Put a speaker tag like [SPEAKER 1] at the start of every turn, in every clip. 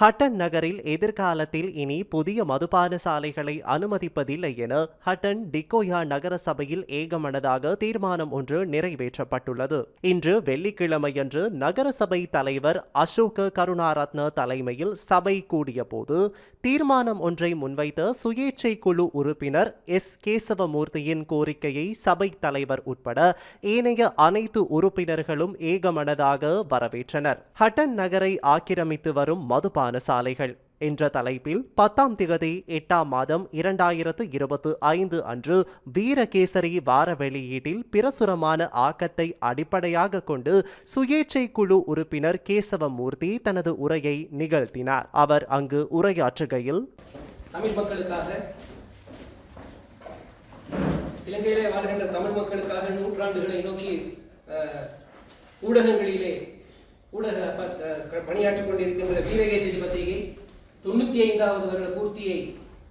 [SPEAKER 1] ஹட்டன் நகரில் எதிர்காலத்தில் இனி புதிய மதுபான சாலைகளை அனுமதிப்பதில்லை என ஹட்டன் டிக்கோயா நகர சபையில் ஏகமனதாக தீர்மானம் ஒன்று நிறைவேற்றப்பட்டுள்ளது. இன்று வெள்ளிக்கிழமையன்று நகர சபை தலைவர் அசோக கருணாரத்ன தலைமையில் சபை கூடியபோது தீர்மானம் ஒன்றை முன்வைத்த சுயேட்சை குழு உறுப்பினர் எஸ். கேசவமூர்த்தியின் கோரிக்கையை சபை தலைவர் உட்பட ஏனைய அனைத்து உறுப்பினர்களும் ஏகமனதாக வரவேற்றனர். ஹட்டன் நகரை ஆக்கிரமித்து வரும் மதுபான சாலைகள். என்ற தலைப்பில் பத்தாம் திகதி எட்டாம் மாதம் இரண்டாயிரத்து இருபத்து ஐந்து அன்று வீரகேசரி வார வெளியீட்டில் பிரசுரமான ஆக்கத்தை அடிப்படையாக கொண்டு சுயேட்சை குழு உறுப்பினர் கேசவமூர்த்தி தனது உரையை நிகழ்த்தினார். அவர் அங்கு உரையாற்றுகையில்
[SPEAKER 2] தமிழ் மக்களுக்காக இலங்கையிலே வாழ்கின்ற தமிழ் மக்களுக்காக நூற்றாண்டுகளை நோக்கி ஊடகங்களிலே ஊடக பணியாற்றிக் கொண்டிருக்கின்ற வீரகேசரி பத்திரிகை தொண்ணூற்றி ஐந்தாவது வருட பூர்த்தியை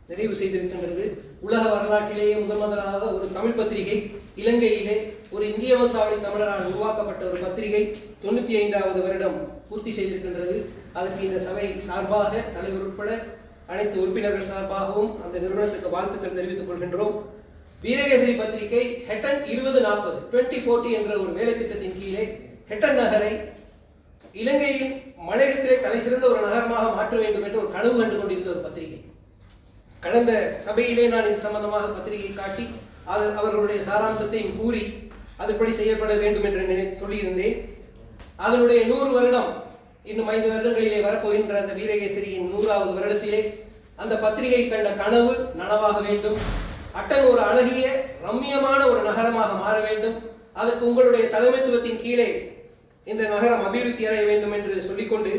[SPEAKER 2] நிறைவு செய்திருக்கின்றது. உலக வரலாற்றிலேயே முதன் முதலாக ஒரு தமிழ் பத்திரிகை இலங்கையிலே ஒரு இந்திய வம்சாவளி தமிழரால் உருவாக்கப்பட்ட ஒரு பத்திரிகை தொண்ணூற்றி ஐந்தாவது வருடம் பூர்த்தி செய்திருக்கின்றது. அதற்கு இந்த சபை சார்பாக தலைவர் உட்பட அனைத்து உறுப்பினர்கள் சார்பாகவும் அந்த நிறுவனத்துக்கு வாழ்த்துக்கள் தெரிவித்துக் கொள்கின்றோம். வீரகேசரி பத்திரிகை ஹெட்டன் இருபது நாற்பது டுவெண்ட்டி ஃபோர்ட்டி என்ற ஒரு வேலை திட்டத்தின் கீழே ஹெட்டன் நகரை இலங்கையில் மலையகத்திலே தலை சிறந்த ஒரு நகரமாக மாற்ற வேண்டும் என்று ஒரு கனவு கண்டு கொண்டிருந்த ஒரு பத்திரிகை. கடந்த சபையிலே நான் இது சம்பந்தமாக பத்திரிகை காட்டி அது அவர்களுடைய சாராம்சத்தையும் கூறி அதுபடி செய்யப்பட வேண்டும் என்று நினைத்து சொல்லியிருந்தேன். அதனுடைய நூறு வருடம் இன்னும் ஐந்து வருடங்களிலே வரப்போகின்ற அந்த வீரகேசரியின் நூறாவது வருடத்திலே அந்த பத்திரிகை கண்ட கனவு நனவாக வேண்டும். அட்டன் ஒரு அழகிய ரம்மியமான ஒரு நகரமாக மாற வேண்டும். அதற்கு உங்களுடைய தலைமைத்துவத்தின் கீழே இந்த நகரம் அபிவிருத்தி அடைய வேண்டும் என்று சொல்லிக்கொண்டு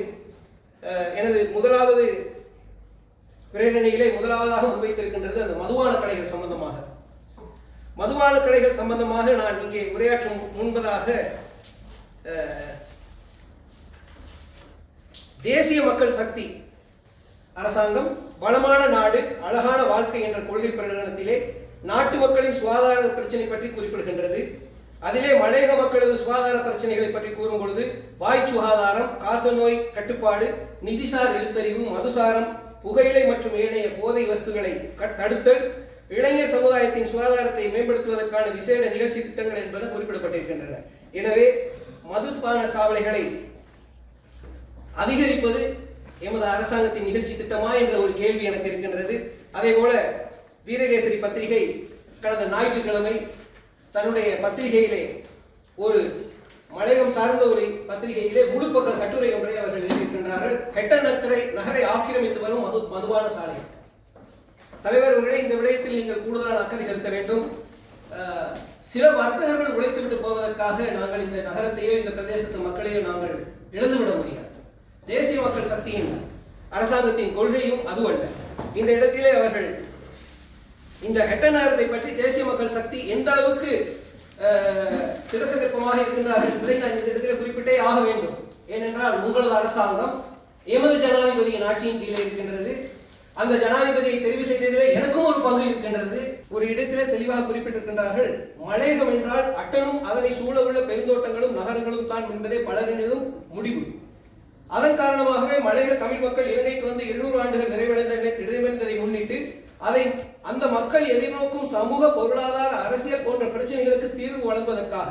[SPEAKER 2] எனது முதலாவது பிரேரணையிலே முதலாவதாக முன்வைத்திருக்கின்றது அந்த மதுவான கடைகள் சம்பந்தமாக. மதுவான கடைகள் சம்பந்தமாக நான் இங்கே உரையாற்றும் முன்பதாக தேசிய மக்கள் சக்தி அரசாங்கம் வளமான நாடு அழகான வாழ்க்கை என்ற கொள்கை பிரகடனத்திலே நாட்டு மக்களின் சுகாதார பிரச்சனை பற்றி குறிப்பிடுகின்றது. அதிலே மலையக மக்களது சுகாதார பிரச்சனைகளை பற்றி கூறும் பொழுது வாய் சுகாதாரம் காசநோய் கட்டுப்பாடு நிதிசார் எழுத்தறிவு மதுசாரம் புகையிலை மற்றும் ஏனைய போதை வஸ்துகளை தடுத்தல் இளைஞர் சமுதாயத்தின் சுகாதாரத்தை மேம்படுத்துவதற்கான விசேட நிகழ்ச்சி திட்டங்கள் என்பன குறிப்பிடப்பட்டிருக்கின்றன. எனவே மதுபான சாவளைகளை அதிகரிப்பது எமது அரசாங்கத்தின் நிகழ்ச்சி திட்டமா என்ற ஒரு கேள்வி எனக்கு இருக்கின்றது. அதே போல வீரகேசரி பத்திரிகை கடந்த ஞாயிற்றுக்கிழமை தன்னுடைய பத்திரிகையிலே ஒரு மலையம் சார்ந்த ஒரு பத்திரிகையிலே முழு பக்க கட்டுரை ஒன்றை அவர்கள் எழுதியிருக்கின்றார்கள். ஹெட்ட நகரை நகரை ஆக்கிரமித்து வரும் மது மதுபான சாலை. தலைவர் அவர்களே இந்த விடயத்தில் நீங்கள் கூடுதலான அக்கறை செலுத்த வேண்டும். சில வர்த்தகர்கள் உழைத்துவிட்டு போவதற்காக நாங்கள் இந்த நகரத்தையோ இந்த பிரதேசத்து மக்களையோ நாங்கள் இழந்துவிட முடியாது. தேசிய மக்கள் சக்தியின் அரசாங்கத்தின் கொள்கையும் அதுவல்ல. இந்த இடத்திலே அவர்கள் இந்த ஹெட்ட பற்றி தேசிய மக்கள் சக்தி எந்த அளவுக்கு அஹ், திடசங்கற்பமாக இருக்கின்றார்கள் என்பதை நான் இந்த இடத்திலே குறிப்பிட்டே ஆக வேண்டும். ஏனென்றால் உங்களது அரசாங்கம் எமது ஜனாதிபதியின் ஆட்சியின் கீழே இருக்கின்றது. அந்த ஜனாதிபதியை தெரிவு செய்ததிலே எனக்கும் ஒரு பங்கு இருக்கின்றது. ஒரு இடத்திலே தெளிவாக குறிப்பிட்டிருக்கின்றார்கள் மலையகம் என்றால் அட்டனும் அதனை சூழ உள்ள பெருந்தோட்டங்களும் நகரங்களும் தான் என்பதே பலரினதும் முடிவு. அதன் காரணமாகவே மலையக தமிழ் மக்கள் இலங்கைக்கு வந்து இருநூறு ஆண்டுகள் நிறைவடைந்த நிறைவடைந்ததை முன்னிட்டு அதை அந்த மக்கள் எதிர்நோக்கும் சமூக பொருளாதார அரசியல் போன்ற பிரச்சனைகளுக்கு தீர்வு வழங்குவதற்காக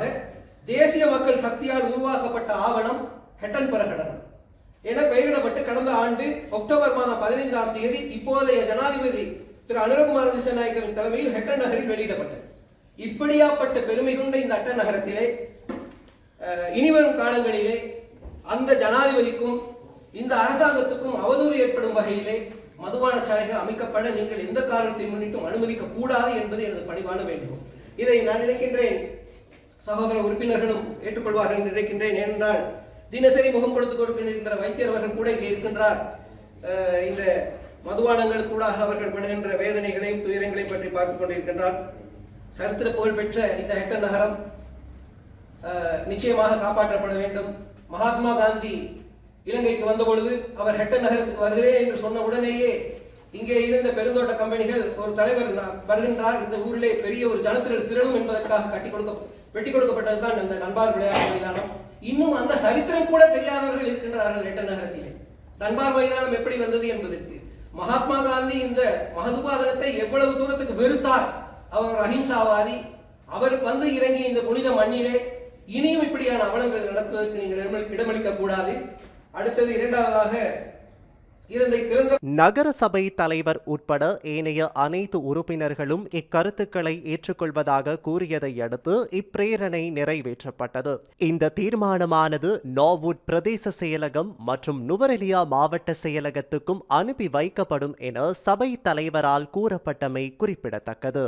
[SPEAKER 2] தேசிய மக்கள் சக்தியால் உருவாக்கப்பட்ட ஆவணம் ஹெட்டன் பிரகடனம். என பெயரிடப்பட்டு கடந்த ஆண்டு அக்டோபர் மாதம் பதினைந்தாம் தேதி இப்போதைய ஜனாதிபதி திரு அனுரகுமார திசநாயக்கவின் தலைமையில் ஹெட்டன் நகரில் வெளியிடப்பட்டது. இப்படியாப்பட்ட பெருமை கொண்ட இந்த அட்ட நகரத்திலே இனிவரும் காலங்களிலே அந்த ஜனாதிபதிக்கும் இந்த அரசாங்கத்துக்கும் அவதூறு ஏற்படும் வகையிலே மதுபான சாலைகள் அமைக்கப்பட நீங்கள் எந்த காரணத்தை முன்னிட்டும் அனுமதிக்க கூடாது என்பது எனது பணிவான வேண்டும் இதை நான் நினைக்கின்றேன். சகோதர உறுப்பினர்களும் ஏற்றுக்கொள்வார்கள் என்று நினைக்கின்றேன். ஏனென்றால் தினசரி முகம் கொடுத்து கொடுக்கின்ற வைத்தியர் அவர்கள் கூட இங்கே இருக்கின்றார். இந்த மதுபானங்கள் கூட அவர்கள் படுகின்ற வேதனைகளையும் துயரங்களையும் பற்றி பார்த்துக் கொண்டிருக்கின்றார். சரித்திர புகழ் பெற்ற இந்த ஹெக்டர் நகரம் நிச்சயமாக காப்பாற்றப்பட வேண்டும். மகாத்மா காந்தி இலங்கைக்கு வந்த பொழுது அவர் ஹெட்டன் நகரத்துக்கு வருகிறேன் என்று சொன்ன உடனேயே இங்கே இருந்த பெருந்தோட்ட கம்பெனிகள் ஒரு தலைவர் வருகின்றார். இந்த ஊரிலே பெரிய ஒரு ஜனத்திற்கு திரளும் என்பதற்காக கட்டி கொடுக்க வெட்டி கொடுக்கப்பட்டதுதான் இந்த நண்பார் விளையாட்டு மைதானம். இன்னும் அந்த சரித்திரம் கூட தெரியாதவர்கள் இருக்கின்றார்கள் ஹெட்டன் நகரத்திலே. நண்பார் மைதானம் எப்படி வந்தது என்பதற்கு மகாத்மா காந்தி இந்த மகதுபாதனத்தை எவ்வளவு தூரத்துக்கு வெறுத்தார்? அவர் அஹிம்சாவாதி. அவர் வந்து இறங்கி இந்த புனித மண்ணிலே இனியும் இப்படியான அவலங்கள் நடத்துவதற்கு நீங்கள் இடமளிக்க கூடாது. அடுத்தது இரண்டாவதாக
[SPEAKER 1] நகர சபை தலைவர் உட்பட ஏனைய அனைத்து உறுப்பினர்களும் இக்கருத்துக்களை ஏற்றுக்கொள்வதாக கூறியதை அடுத்து இப்பிரேரணை நிறைவேற்றப்பட்டது. இந்த தீர்மானமானது நோவுட் பிரதேச செயலகம் மற்றும் நுவரெலியா மாவட்ட செயலகத்துக்கும் அனுப்பி வைக்கப்படும் என சபை தலைவரால் கூறப்பட்டமை குறிப்பிடத்தக்கது.